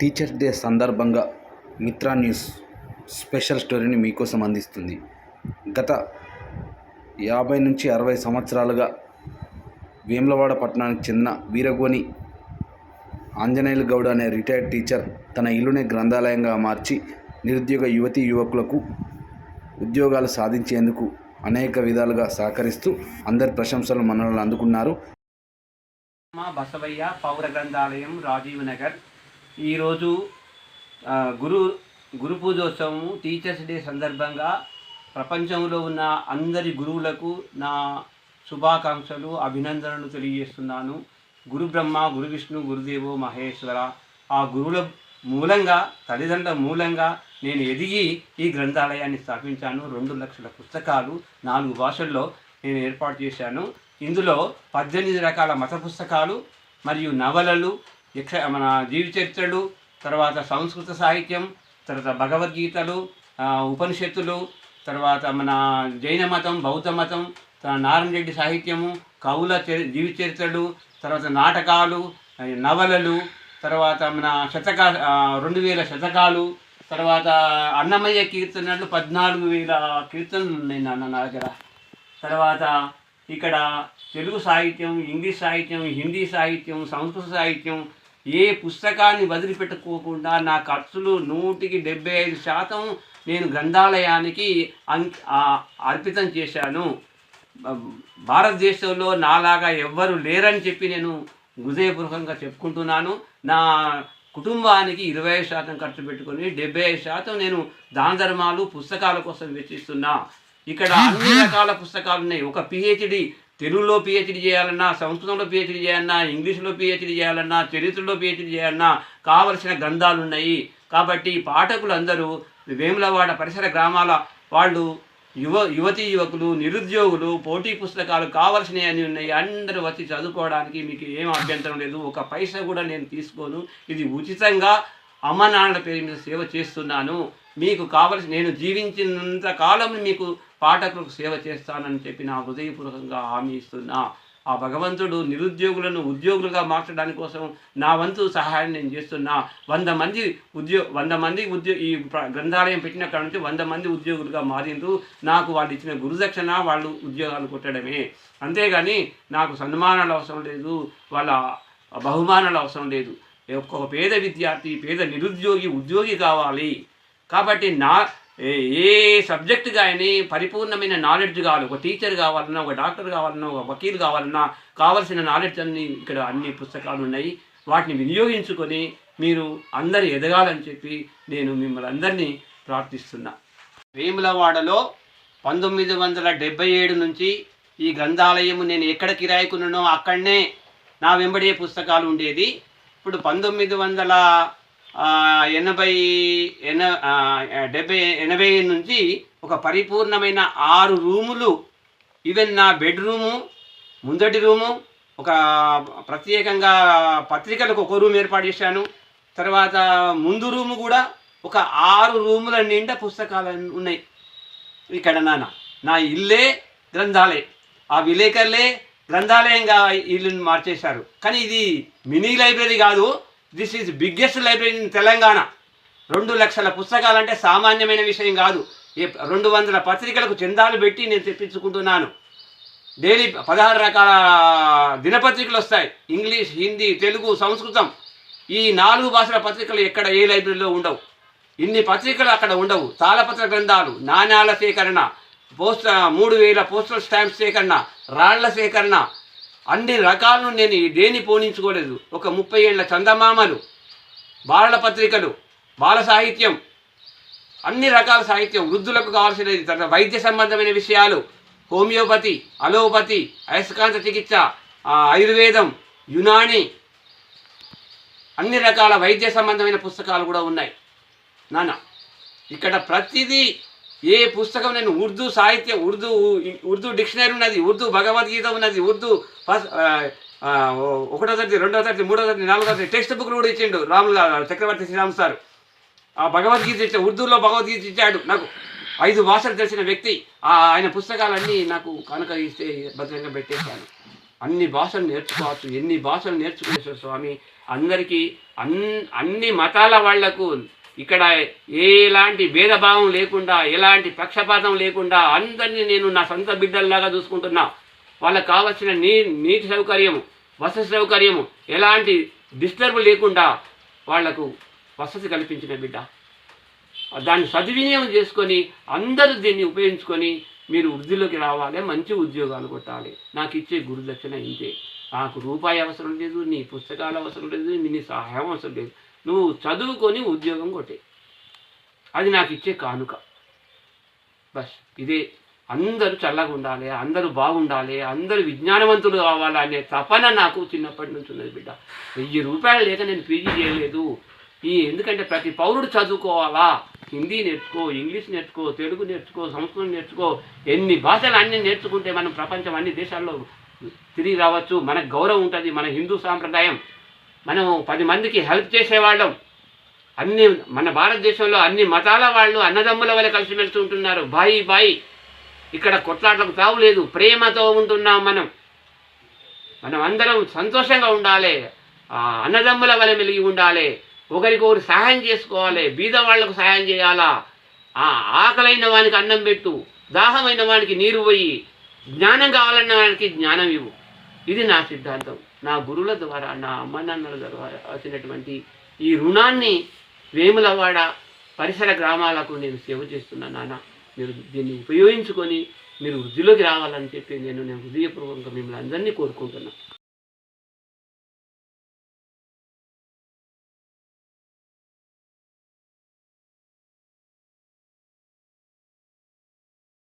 Teachers day సందర్భంగా Mitra news special స్టోరీని మీకోసం అందిస్తుంది. గత యాభై నుంచి అరవై సంవత్సరాలుగా వేములవాడ పట్టణానికి చెందిన వీరగోని ఆంజనేయులు గౌడ్ అనే రిటైర్డ్ టీచర్ తన ఇల్లునే గ్రంథాలయంగా మార్చి నిరుద్యోగ యువతి యువకులకు ఉద్యోగాలు సాధించేందుకు అనేక విధాలుగా సహకరిస్తూ అందరి ప్రశంసలు మనల్ని అందుకున్నారు. మా బసవయ్య పౌర గ్రంథాలయం రాజీవ్ నగర్. ఈరోజు గురు గురు పూజోత్సవము టీచర్స్ డే సందర్భంగా ప్రపంచంలో ఉన్న అందరి గురువులకు నా శుభాకాంక్షలు అభినందనలు తెలియజేస్తున్నాను. గురు బ్రహ్మ గురు విష్ణు గురుదేవో మహేశ్వర ఆ గురువుల మూలంగా తల్లిదండ్రుల మూలంగా నేను ఎదిగి ఈ గ్రంథాలయాన్ని స్థాపించాను. రెండు లక్షల పుస్తకాలు నాలుగు భాషల్లో నేను ఏర్పాటు చేశాను. ఇందులో పద్దెనిమిది రకాల మత పుస్తకాలు మరియు నవలలు యక్ష మన జీవి చరిత్రలు తర్వాత సంస్కృత సాహిత్యం తర్వాత భగవద్గీతలు ఉపనిషత్తులు తర్వాత మన జైన మతం బౌద్ధ మతం నారాయణ రెడ్డి సాహిత్యము కవుల చరి జీవి చరిత్రలు తర్వాత నాటకాలు నవలలు తర్వాత మన శతక రెండు వేల శతకాలు తర్వాత అన్నమయ్య కీర్తనలు పద్నాలుగు వేల కీర్తనలు ఉన్నాయి నాన్న నా దగ్గర. తర్వాత ఇక్కడ తెలుగు సాహిత్యం ఇంగ్లీష్ సాహిత్యం హిందీ సాహిత్యం సంస్కృత సాహిత్యం ఏ పుస్తకాన్ని వదిలిపెట్టుకోకుండా నా ఖర్చులు నూటికి డెబ్బై ఐదు శాతం నేను గ్రంథాలయానికి అర్పితం చేశాను. భారతదేశంలో నాలాగా ఎవ్వరు లేరని చెప్పి నేను హృదయపూర్వకంగా చెప్పుకుంటున్నాను. నా కుటుంబానికి ఇరవై ఐదు శాతం ఖర్చు పెట్టుకొని డెబ్బై ఐదు శాతం నేను దాన ధర్మాలు పుస్తకాల కోసం వెచ్చిస్తున్నా. ఇక్కడ అన్ని రకాల పుస్తకాలు ఉన్నాయి. ఒక పిహెచ్డి తెలుగులో పిహెచ్డి చేయాలన్నా సంస్కృతంలో పిహెచ్డి చేయాలన్నా ఇంగ్లీష్లో పిహెచ్డి చేయాలన్నా చరిత్రలో పిహెచ్డి చేయాలన్నా కావలసిన గ్రంథాలు ఉన్నాయి కాబట్టి పాఠకులందరూ వేములవాడ పరిసర గ్రామాల వాళ్ళు యువ యువతీ యువకులు నిరుద్యోగులు పోటీ పుస్తకాలు కావాల్సినవి అన్నీ ఉన్నాయి. అందరూ వచ్చి చదువుకోవడానికి మీకు ఏం అభ్యంతరం లేదు. ఒక పైసా కూడా నేను తీసుకోను. ఇది ఉచితంగా అమ్మ నాన్నల పేరు మీద సేవ చేస్తున్నాను. మీకు కావలసి నేను జీవించినంత కాలం మీకు పాఠకులకు సేవ చేస్తానని చెప్పి నా హృదయపూర్వకంగా హామీ ఇస్తున్నా. ఆ భగవంతుడు నిరుద్యోగులను ఉద్యోగులుగా మార్చడానికి కోసం నా వంతు సహాయం నేను చేస్తున్నా. వంద మంది ఉద్యో వంద మంది ఉద్యో ఈ గ్రంథాలయం పెట్టిన కాడ నుంచి వంద మంది ఉద్యోగులుగా మారిండ్రు. నాకు వాళ్ళు ఇచ్చిన గురుదక్షణ వాళ్ళు ఉద్యోగాలు కొట్టడమే. అంతేగాని నాకు సన్మానాలు అవసరం లేదు. వాళ్ళ బహుమానాలు అవసరం లేదు. ఒక్కొక్క పేద విద్యార్థి పేద నిరుద్యోగి ఉద్యోగి కావాలి. కాబట్టి నా ఏ- ఏ సబ్జెక్ట్ కానీ పరిపూర్ణమైన నాలెడ్జ్ కావాలి. ఒక టీచర్ కావాలన్నా ఒక డాక్టర్ కావాలన్నా ఒక వకీల్ కావాలన్నా కావలసిన నాలెడ్జ్ అన్ని ఇక్కడ అన్ని పుస్తకాలు ఉన్నాయి. వాటిని వినియోగించుకొని మీరు అందరు ఎదగాలని చెప్పి నేను మిమ్మల్ని అందరినీ ప్రార్థిస్తున్నా. వేములవాడలో పంతొమ్మిది వందల డెబ్బై ఏడు నుంచి ఈ గ్రంథాలయం నేను ఎక్కడ కిరాయికున్నానో అక్కడనే నా వెంబడే పుస్తకాలు ఉండేది. ఇప్పుడు పంతొమ్మిది వందల ఎనభై ఎన డెబ్బై ఎనభై నుంచి ఒక పరిపూర్ణమైన ఆరు రూములు ఈవెన్ నా బెడ్రూము ముందటి రూము ఒక ప్రత్యేకంగా పత్రికలకు ఒక రూమ్ ఏర్పాటు చేశాను. తర్వాత ముందు రూము కూడా ఒక ఆరు రూముల నిండా పుస్తకాలు ఉన్నాయి. ఇక్కడ నాన్న నా ఇల్లే గ్రంథాలయం ఆ విలేకరులే గ్రంథాలయంగా ఇల్లుని మార్చేశారు. కానీ ఇది మినీ లైబ్రరీ కాదు. This is biggest library in Telangana రెండు లక్షల పుస్తకాలంటే సామాన్యమైన విషయం కాదు. రెండు వందల పత్రికలకు చందాలు పెట్టి నేను తెప్పించుకుంటున్నాను. డైలీ పదహారు రకాల దినపత్రికలు వస్తాయి. ఇంగ్లీష్ హిందీ తెలుగు సంస్కృతం. ఈ నాలుగు భాషల పత్రికలు ఎక్కడ ఏ లైబ్రరీలో ఉండవు. ఇన్ని పత్రికలు అక్కడ ఉండవు. తాళపత్ర గ్రంథాలు నాణ్యాల సేకరణ పోస్ట్ మూడు వేల పోస్టల్ స్టాంప్ సేకరణ రాళ్ళ సేకరణ అన్ని రకాలను నేను దేని పోనించుకోలేదు. ఒక ముప్పై ఏళ్ళ చందమామలు బాలల పత్రికలు బాల సాహిత్యం అన్ని రకాల సాహిత్యం వృద్ధులకు కావాల్సినది. తర్వాత వైద్య సంబంధమైన విషయాలు హోమియోపతి అలోపతి అయస్కాంత చికిత్స ఆయుర్వేదం యునాని అన్ని రకాల వైద్య సంబంధమైన పుస్తకాలు కూడా ఉన్నాయి. నాన్న ఇక్కడ ప్రతిదీ ఏ పుస్తకం నేను ఉర్దూ సాహిత్యం ఉర్దూ ఉర్దూ డిక్షనరీ ఉన్నది ఉర్దూ భగవద్గీత ఉన్నది ఉర్దూ ఫస్ట్ ఒకటో తరగతి రెండో తరగతి మూడో తరగతి నాలుగో తరగతి టెక్స్ట్ బుక్లు కూడా ఇచ్చిండు రాములు చక్రవర్తి శ్రీరామ్ సార్. ఆ భగవద్గీత ఇచ్చా ఉర్దూలో భగవద్గీత ఇచ్చాడు నాకు. ఐదు భాషలు తెలిసిన వ్యక్తి. ఆ ఆయన పుస్తకాలన్నీ నాకు కనుక ఇస్తే భద్రంగా పెట్టేశాను. అన్ని భాషలు నేర్చుకోవచ్చు ఎన్ని భాషలు నేర్చుకునేసారు స్వామి? అందరికీ అన్ అన్ని మతాల వాళ్ళకు ఇక్కడ ఎలాంటి భేదభావం లేకుండా ఎలాంటి పక్షపాతం లేకుండా అందరినీ నేను నా సొంత బిడ్డల్లాగా చూసుకుంటున్నా. వాళ్ళకి కావాల్సిన నీ నీటి సౌకర్యం వసతి సౌకర్యము ఎలాంటి డిస్టర్బ్ లేకుండా వాళ్ళకు వసతి కల్పించిన బిడ్డ. దాన్ని సద్వినియోగం చేసుకొని అందరూ దీన్ని ఉపయోగించుకొని మీరు వృద్ధిలోకి రావాలి మంచి ఉద్యోగాలు కొట్టాలి. నాకు ఇచ్చే గురుదక్షిణ ఇంతే. నాకు రూపాయి అవసరం లేదు నీ పుస్తకాలు అవసరం లేదు నీ సహాయం అవసరం లేదు. నువ్వు చదువుకొని ఉద్యోగం కొట్టే. అది నాకు ఇచ్చే కానుక. బస్ ఇదే. అందరూ చల్లగా ఉండాలి అందరూ బాగుండాలి అందరూ విజ్ఞానవంతులు కావాలి అనే తపన నాకు చిన్నప్పటి నుంచి ఉన్నది బిడ్డ. వెయ్యి రూపాయలు లేక నేను పీజీ చేయలేదు. ఈ ఎందుకంటే ప్రతి పౌరుడు చదువుకోవాలా? హిందీ నేర్చుకో ఇంగ్లీష్ నేర్చుకో తెలుగు నేర్చుకో సంస్కృతం నేర్చుకో ఎన్ని భాషలు అన్నీ నేర్చుకుంటే మనం ప్రపంచం అన్ని దేశాల్లో తిరిగి రావచ్చు. మనకు గౌరవం ఉంటుంది మన హిందూ సాంప్రదాయం. మనం పది మందికి హెల్ప్ చేసేవాళ్ళం. అన్ని మన భారతదేశంలో అన్ని మతాల వాళ్ళు అన్నదమ్ముల వల్ల కలిసిమెలిసి ఉంటున్నారు. బాయి బాయి. ఇక్కడ కొట్లాటలకు తావు లేదు. ప్రేమతో ఉంటున్నాం మనం. మనం అందరం సంతోషంగా ఉండాలి. అన్నదమ్ముల వల్ల మెలిగి ఉండాలి. ఒకరికొకరు సహాయం చేసుకోవాలి. బీద వాళ్ళకు సహాయం చేయాలా? ఆ ఆకలైన వానికి అన్నం పెట్టు. దాహమైన వానికి నీరు పోయి. జ్ఞానం కావాలన్న వానికి జ్ఞానం ఇవ్వు. ఇది నా సిద్ధాంతం. నా గురువుల ద్వారా నా అమ్మ నాన్నల ద్వారా వచ్చినటువంటి ఈ రుణాన్ని వేములవాడ పరిసర గ్రామాలకు నేను సేవ చేస్తున్నా నాన్న. మీరు దీన్ని ఉపయోగించుకొని మీరు వృద్ధిలోకి రావాలని చెప్పి నేను నేను హృదయపూర్వకంగా మిమ్మల్ని అందరినీ కోరుకుంటున్నాను